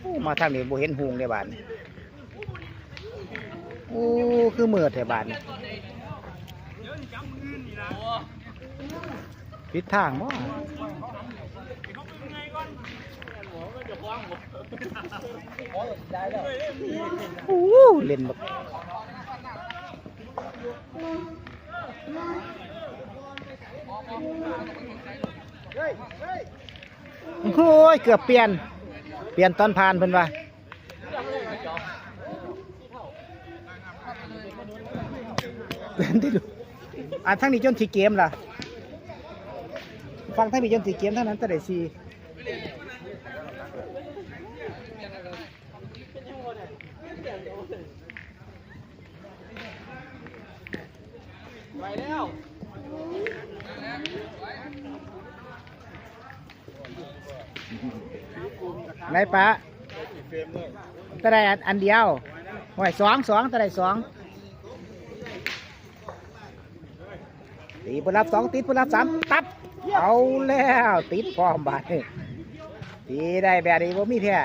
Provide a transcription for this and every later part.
โอ้มาทางนี้บ่เห็นหงในบ้านโอ้คือเมืดแถวบ้านนี่ผิดทางบ่โอ้เล่นแบัก โอ้ยเกือบเปลี่ยน เปลี่ยนตอนผ่านเพิ่นว่าเล่นที่ดูอะทั้งนี้จนทีเกมล่ะ ฟังทั้งนี้จนทีเกมเท่านั้นแต่ได้สี ไหนปะตะไดอันเดียวห่วยสองสองตะไดสองตีผลลัพธ์สองติดผลลัพธ์สามตัดเอาแล้วติดพร้อมบาดตีได้แบบนี้บ่มีแพ้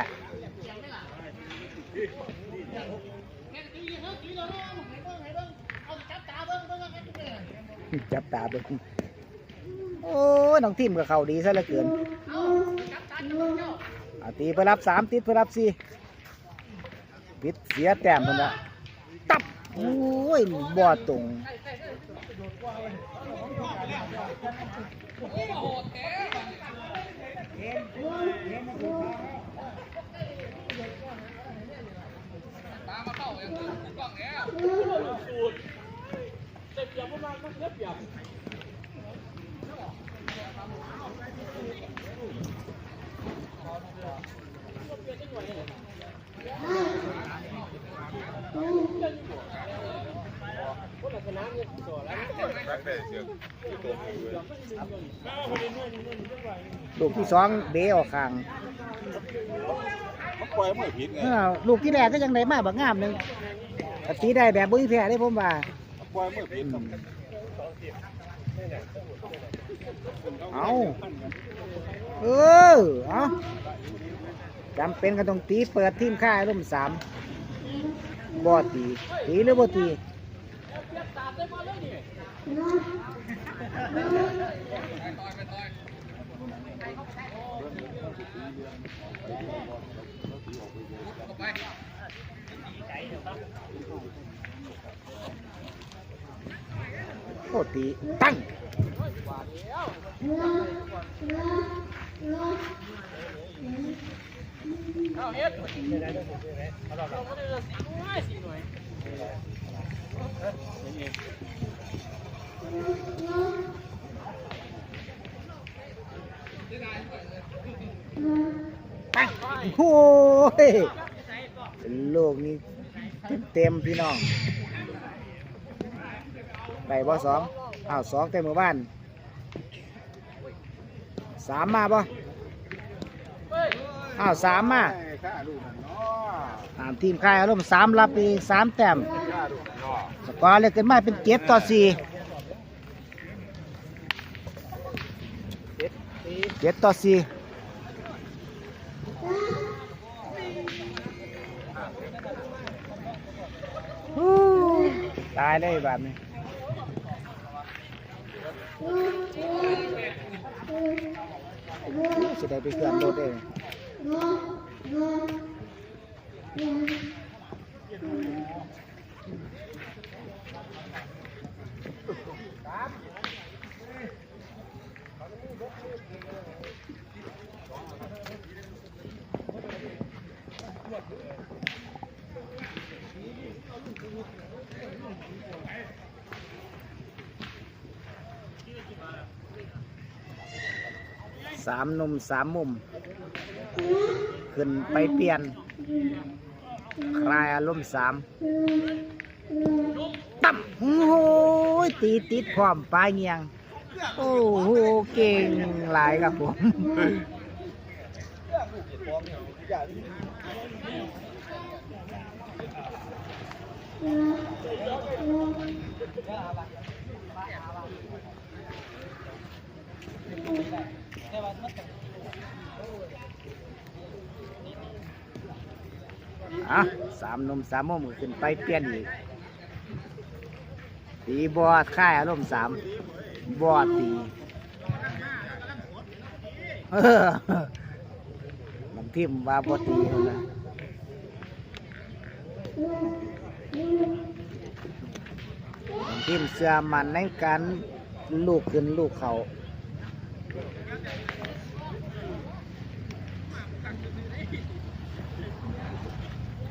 จับตาเบิ่งโอ้น้องทิมกับเขาดีซะเหลือเกินเอาตีไปรับสามติดไปรับสี่ปิดเสียแต้มมันละตับโอ้ยบ่ตรงเลูกที่สองเบออกข้างมันปล่อยไม่ผิดไงเออลูกที่แรกก็ยังได้มาบักงามหนึ่งแต่ตีได้แบบบุ้ยแพ้ได้ผมว่ามันปล่อยไม่ผิดครับเอาเออเอาจำเป็นกันต้องตีเปิดทีมค่ายร่มสามบอตีตีหรือบ่ตี โคตรตี ตั้ง ปัง โอ้ยลูกนี้เต็มพี่น้องไปบ่สองอ้าวสองเต็มหมู่บ้านสามมาบ่อ้าวสามมาข้าดูนั่นเนาะตามทีมค่ายอารมณ์สามรับไปสามแต้มสกอร์เลยขึ้นมาเป็นเจ็ดต่อสี่เจ็ดต่อสี่ ตายเลยแบบนี้สิได้ไปเคลื่อนรถเอง สามนุ่มสามมุม ขึ้นไปเปลี่ยน คลายอารมณ์สามตับโอ้โหตีติดพร้อมปลายเงียง โอ้โห เก่งหลายครับผมเอะสามนมสามมุมก็ขึ้นไปเปลี่ยนอีกตีบอดค่ายอารมณ์สามบอดตีมันทิมว่าบอดตีนั่นนะมันทิมเสื้อมันในการลูกขึ้นลูกเขา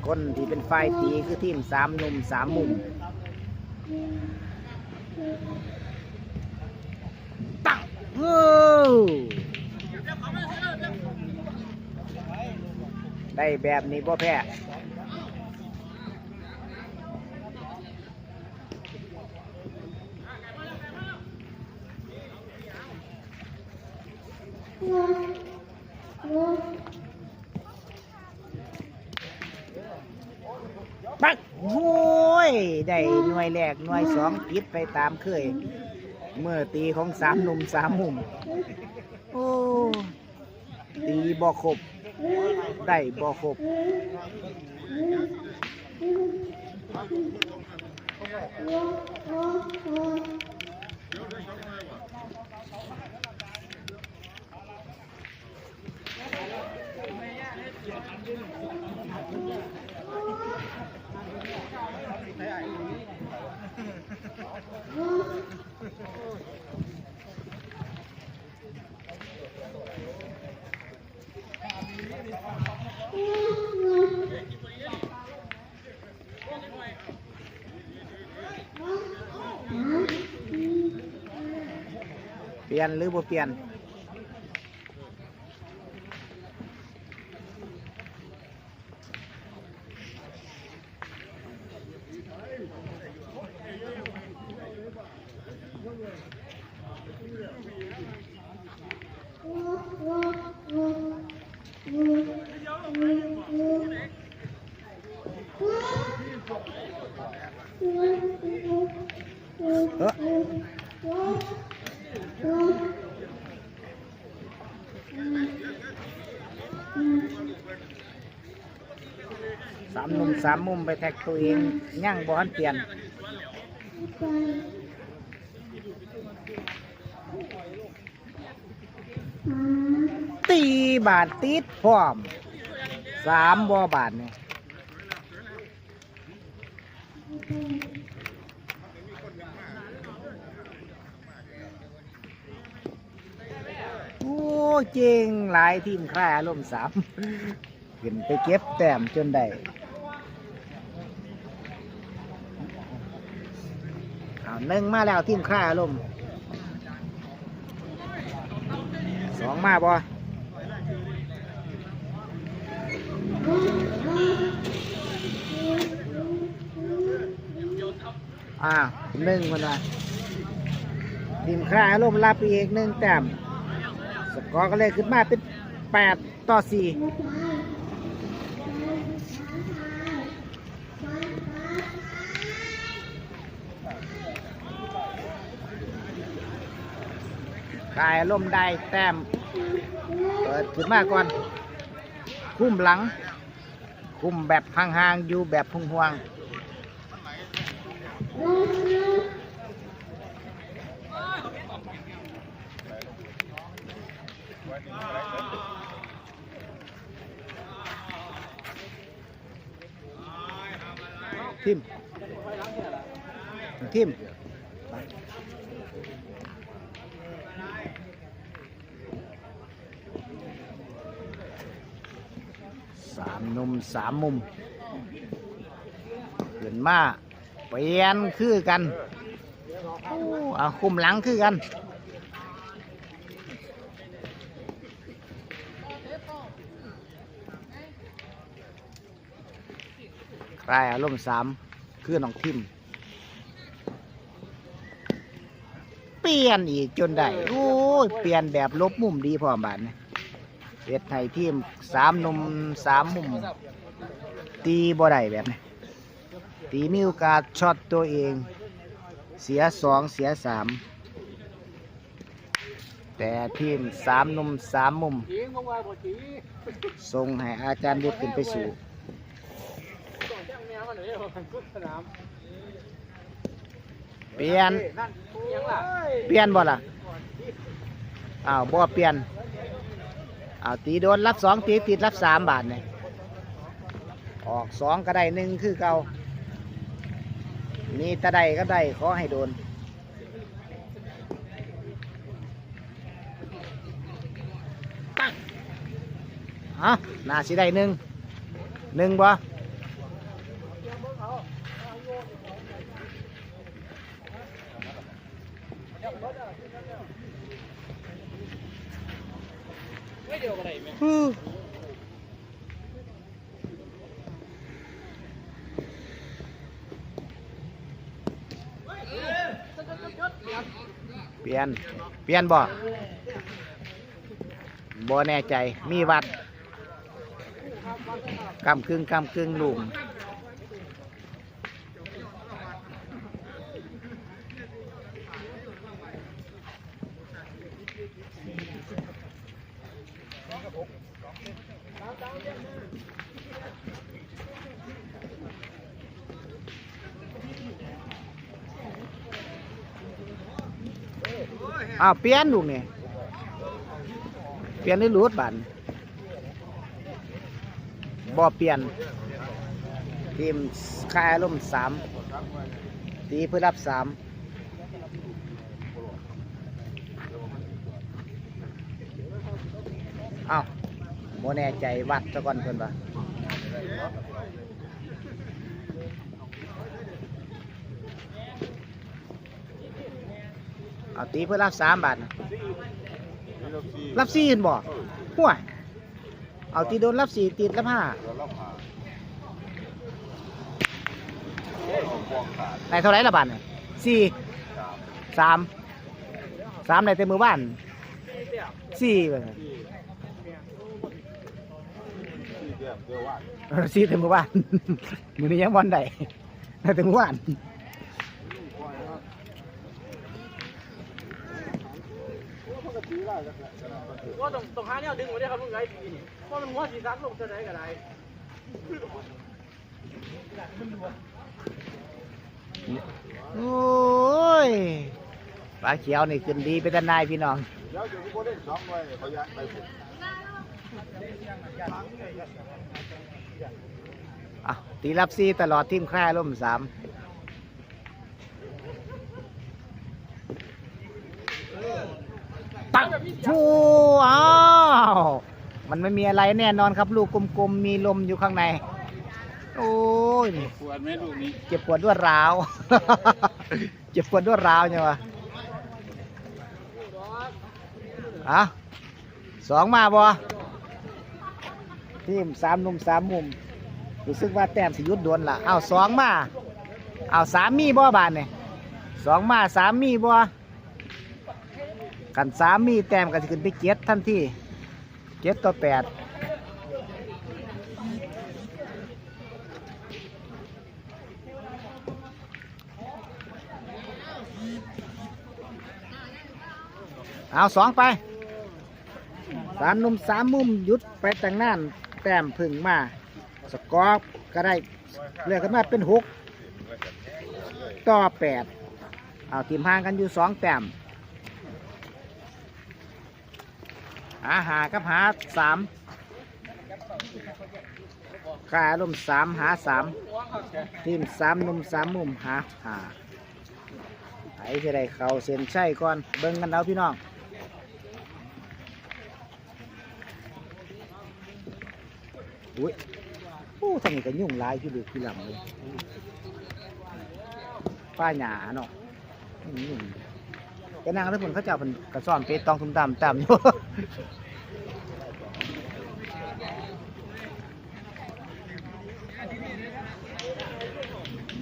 คนที่เป็นไฟตีคือทีมสามนุ่มสามมุมตั้งเออได้แบบนี้บ่แพ้ปักโว้ย ได้ห น่วยแรกหน่วยสองปิดไปตามเคย เมื่อตีของสามหนุ่มสามมุมโอ้ตีบ่ครบได้บ่ครบเป ลี่ยนหรือบ่เปลี่ยน เออ สามมุมไปแท็กตัวเองย่างบอลเปลี่ยนตีบาทติดพร้อมสามบอบาทเนี่ยโอ้เจงหลายทีมค่ายอารมณ์สามขึ้นไปเก็บแต้มจนได้เอา หนึ่งมาแล้วทีมค่ายอารมณ์สองมาบ่อ่าหนึ่งคนละทีมค่ายอารมณ์รับอีกหนึ่งแต้มสกอร์ก็เลยขึ้นมาเป็นแปดต่อสี่ กายลมได้แต้ม เปิดขึ้นมาก่อน คุ้มหลัง คุ้มแบบห่างๆ อยู่แบบห่วงทิมทิม สา มหนุ่มสามมุมขึ้นมาเปลี่ยนคือกันโอ้เอาคุมหลังคือกันใครอารมณ์สามคือน้องทิมเปลี่ยนอีกจนได้ โอ้ย เปลี่ยนแบบลบมุมดีพร้อมบาดเนี่ย เฮ็ดให้ทีมสามหนุ่มสามมุม ตีบ่ได้แบบนี้ตีมีโอกาสช็อตตัวเอง เสียสองเสียสามแต่ทีมสามหนุ่มสามมุมส่งให้อาจารย์บุตรขึ้นไปสู่เปลี่ยน เปลี่ยนบ่ล่ะอ้าวบ่เปลี่ยน อ้าวตีโดนรับสองตีติดรับสามบาทเนี่ยออกสองก็ได้หนึ่งคือเก่านี่ตะได้ก็ได้ขอให้โดนตั้งฮะน่าสิได้หนึ่งหนึ่งบ่ ไม่เดียวกันได้แม่ ฮู้ เปลี่ยน เปลี่ยนบ่บ่แน่ใจ มีวัดกำครึ่งกำครึ่งลุม อ้าวเปลี่ยนลูกนี่เปลี่ยนหรือรูดบันบ่เปลี่ยน ทีมคายล่มสามตีเพื่อรับสามอ้าวโมแน่ใจวัดซะก่อนเพิ่นว่า เอาตีเพื่อรับสามบาทน่ะรับสี่เห็นบ่ห่วยเอาตีโดนรับสี่ติดรับห้าได้เท่าไหรละบาทเนี่ยสี่สามสามในเต็มมือบ้านสี่ไปเลยเออสี่เต็มมือบ้านมือนี้ยังบอลได้ได้เต็มมือบ้านาต้องต้องหาแนวดึงไว้ได้ครับลุงไงปีนี้เพราะมันหัวสีสันลงจะได้ก็ได้โอ้ยปลาเขียวนี่ขึ้นดีไปแต่นายพี่น้องเดี๋ยวจะบ่ได้สองไว้เขาย้ายไปพุ่นอะตีรับซีตลอดทีมแคร่ร่มสาม ตั้งฟูอ้าวมันไม่มีอะไรแน่นอนครับ ลูกกลมๆมีลมอยู่ข้างใน โอ้ยปวดแม่ลูกนี้เจ็บปวดรวดร้าว เจ็บปวดรวดร้าวเนี่ยวะอะสองมาบ่ทีมสามหนุ่มสามมุมรู้สึกว่าแต้มสิหยุดโดนละเอาสองมาเอาสามมีบ่บานเนี่ยสองมาสามมีบ่ กันสามมีแต้มกันขึ้นไปเจ็ดทันทีเจ็ดต่อแปดเอาสองไปสามนุ่มสามมุมหยุดไปแต่งนานแต้มพึ่งมา สกอร์ก็ได้เลือกกันมาเป็นหกต่อแปดเอาทีมห่างกันอยู่สองแต้ม หาหากับหาสามขาลมสามหาสามทีมสามหนุ่มสามมุมหาหาไอ้ที่ได้เขาเส้นใช่ก่อนเบิ่งกันเอาพี่น้องอุ้ยโอ้ทางนี้ก็ยุ่งหลายที่ดูที่หลังเลยป้าหยาเนาะอืมยุ่ง แก็นางทุกคนเขาเจ้าเป็นกระซ่อนเปตองตุ้มตามตามอยู่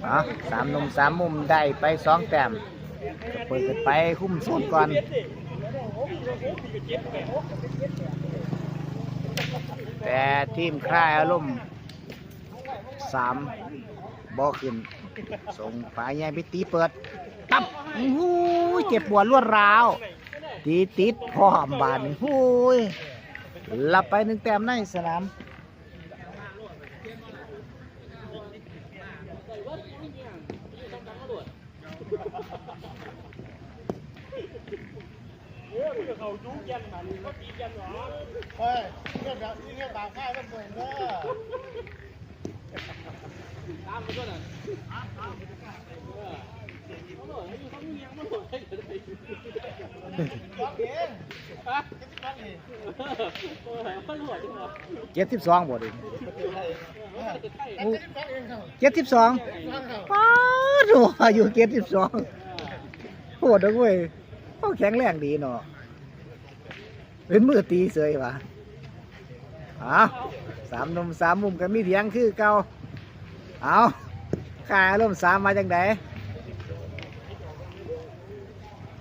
อะสามนมสามมุมได้ไปสองแต้มเปิดไปคุ้มโซนก่อนแต่ทีมคลายอารมณ์สามบ่ขึ้น ส่งปลายใหญ่ไปตีเปิด ตับ อู้หูเจ็บปวดรวดร้าว ตีติดพร้อมบานนี่โอ้ยรับไปหนึ่งแต้มในสนามเฮ้ยเงี้ยแบบนี้เงี้ยบางค่ายมันเหมือนเด้อตามไปก่อนน่ะเขาบอกให้อยู่เขาเลี้ยงมันหมดให้เลยนะ เจ็ดสิบสองบ่ดิจะใช่อันนี้ร้องเองครับเจ็ดสิบสองร้องครับป้าดูอายุเจ็ดสิบสองโหดนะเว้ยเขาแข็งแรงดีเนาะเป็นมือตีเสยวะเอาสามหนมสามมุมกันมีเถียงคือเก่าเอาข้าอารมณ์สามมาจังได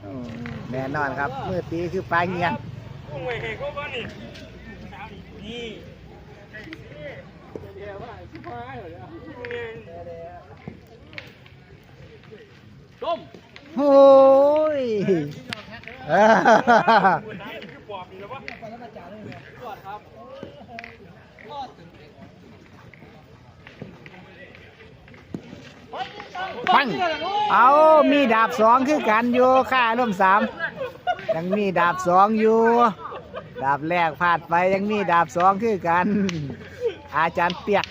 อืม แน่นอนครับมือตีคือปลายเงียนเว้ยก็ว่านี่นี่เดี๋ยวว่าชิบหายเหรอต้มโอ้ยอ่าคือปอบนี่แล้ววะตรวจครับปังเอามีดาบสองคือกันอยู่ข้าร่วมสาม ยังมีดาบสองอยู่ ดาบแรกพลาดไปยังมีดาบสองคือกัน อาจารย์เปียก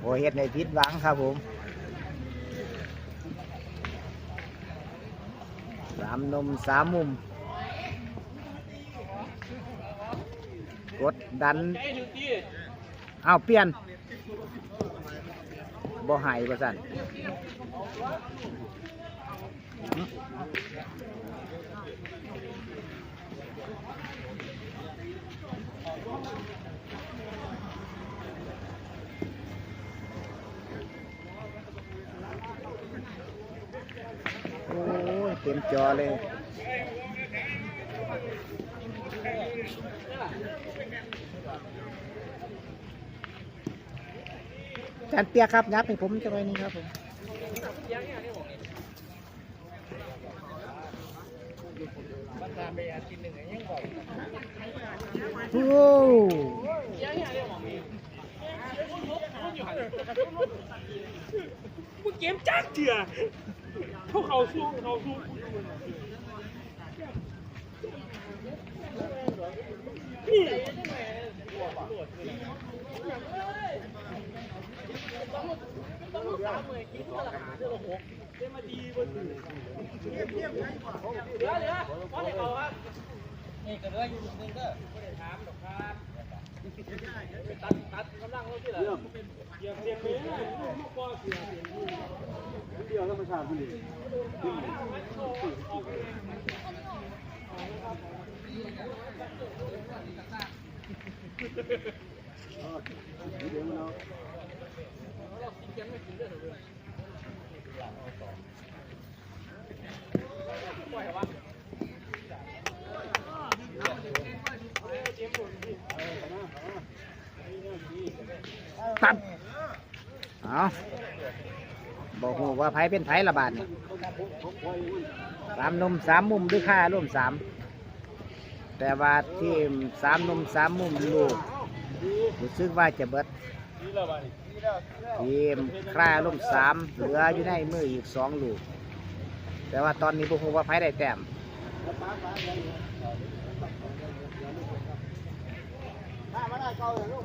โอ้เฮ็ดในพิษหวังครับผมสามนมสามมุม กดดัน เอาเปลี่ยนบ่หายบ่สั่น โอ้ยเต็มจอเลย จานเปียกครับยับให้ผมจะไว้นี่ครับผมบ้านตาเมียกินหนึ่งไง โอ้มึงเกมจักเถื่อเขาเขาสู้เขาสู้นี่เหลือเหลือเพราะในเขาครับ นี่ก็เหลืออยู่หนึ่งก็ไม่ได้ถามหรอกครับตัดตัดกำลังเขาที่ไหนเสียบเสียบไปเลยลูกบอเสียบเสียบเดียวธรรมชาติคนดีปล่อยวะ ตัดเอาบอกหูว่าไผเป็นไผระบาดนี่สามนมสามมุมด้วยค่าร่วมสามแต่ว่าทีมสามนมสามมุมลูกรู้สึกว่าจะเบิดนี่แล้วบ้านี่ทีมค่าร่วมสามเหลืออยู่ในมืออีกสองลูก แต่ว่าตอนนี้พวกหูว่าไผได้แต้มมาได้เก่าเลยลูก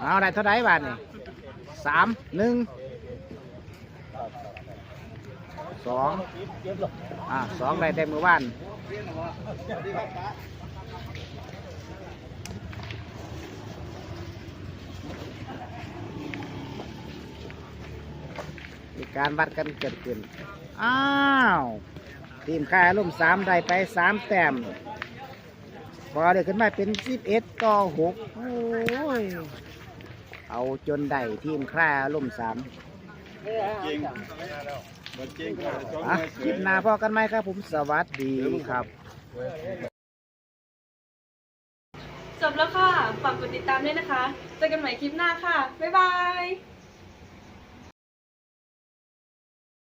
เอาได้เท่าไรบาทนี่สามหนึ่งสองอ่าสองได้เต็มมือบ้านมีการวัดกันเกิดขึ้น อ้าว ทีมค่ายร่มสามได้ไปสามแต้มพอเดี๋ยวขึ้นมาเป็นสิบเอ็ดต่อหกโอ้ย เอาจนได้ทีมคร่าล่มสามจริงมันจริงค่ะอะคลิปหน้าพอกันไหมครับผมสวัสดีครับ จบแล้วค่ะ ฝากกดติดตามด้วยนะคะ เจอกันใหม่คลิปหน้าค่ะ บ๊ายบาย